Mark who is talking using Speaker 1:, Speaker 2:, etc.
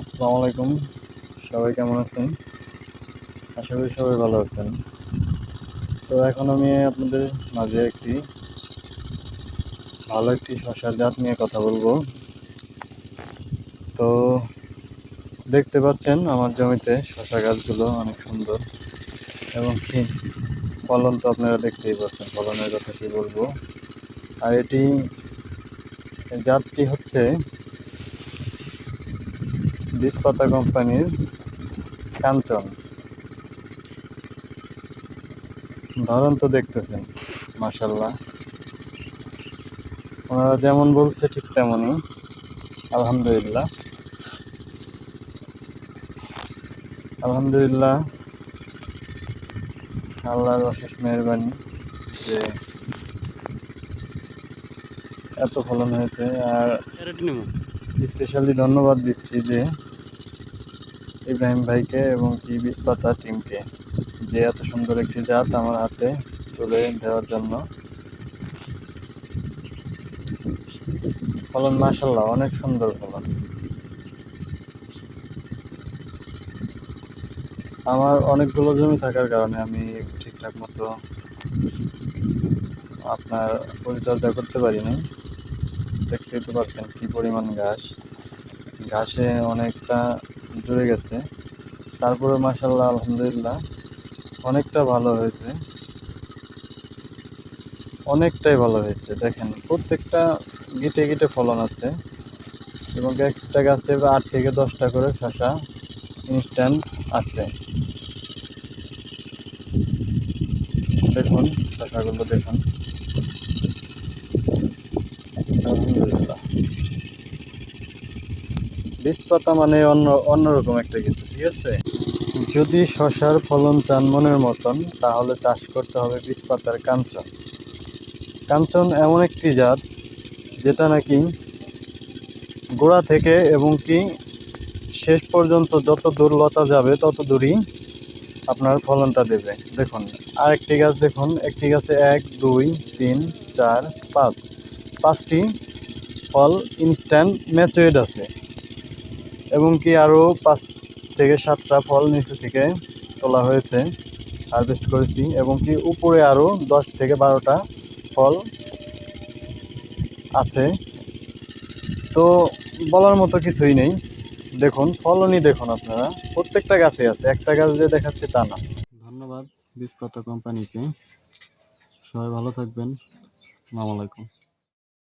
Speaker 1: আসসালামু আলাইকুম। সবাই কেমন আছেন? আশা করি সবাই ভালো আছেন। তো এখন আমি আপনাদের মাঝে একটি ভালো একটি শশার জাত নিয়ে কথা বলব। তো দেখতে পাচ্ছেন আমার জমিতে শশা গাছগুলো অনেক সুন্দর এবং কি ফলন তো আপনারা দেখতেই পাচ্ছেন, ফলনের কথা কি বলব। আর এটি জাতটি হচ্ছে বীজপাতা কোম্পানির কাঞ্চন। ধরন তো দেখতেছেন মাসাল্লাহ ওনারা যেমন বলছে ঠিক তেমনই আলহামদুলিল্লাহ। আলহামদুলিল্লাহ আল্লাহর অশেষ মেহরবানি যে এত ফলন হয়েছে। আর স্পেশালি ধন্যবাদ দিচ্ছি যে ইব্রাহিম ভাইকে এবং কি পাতা টিমকে যে এত সুন্দর একটি জাত আমার হাতে তুলে দেওয়ার জন্য। ফলন মাসাল্লাহ অনেক সুন্দর ফলন। আমার অনেকগুলো জমি থাকার কারণে আমি ঠিকঠাক মতো আপনার পরিচর্যা করতে পারিনি। দেখতেই তো পাচ্ছেন কী পরিমাণ ঘাস। ঘাসে অনেকটা জুড়ে গেছে। তারপরে মাসাল্লাহ আলহামদুলিল্লাহ, অনেকটা ভালো হয়েছে। অনেকটাই ভালো হয়েছে। দেখেন, প্রত্যেকটা গিটে গিটে ফলন আছে এবং একটা গাছে আট থেকে দশটা করে শশা ইনস্ট্যান্ট আছে। দেখুন শশাগুলো দেখুন। আলহামদুলিল্লাহ বীজ পাতা মানে অন্য অন্যরকম একটা কিছু ঠিক আছে? যদি শশার ফলন চান মনের মতন, তাহলে চাষ করতে হবে বীজ পাতার কাঞ্চন। কাঞ্চন এমন একটি জাত, যেটা নাকি গোড়া থেকে এবং কি শেষ পর্যন্ত যত দূর লতা যাবে, তত দূরই আপনার ফলনটা দেবে। দেখুন, আরেকটি গাছ দেখুন, একটি গাছে এক, দুই, তিন, চার, পাঁচ। পাঁচটি ফল ইনস্ট্যান্ট ম্যাচুয়েড আছে। এবং কি আরও পাঁচ থেকে সাতটা ফল নিচু থেকে তোলা হয়েছে হারভেস্ট করেছি এবং কি উপরে আরও দশ থেকে বারোটা ফল আছে। তো বলার মতো কিছুই নেই। দেখুন, ফলনই দেখুন আপনারা। প্রত্যেকটা গাছে আছে, একটা গাছ যে দেখাচ্ছে তা না। ধন্যবাদ, বীজপাতা কোম্পানিকে। সবাই ভালো থাকবেন। আসসালামু আলাইকুম।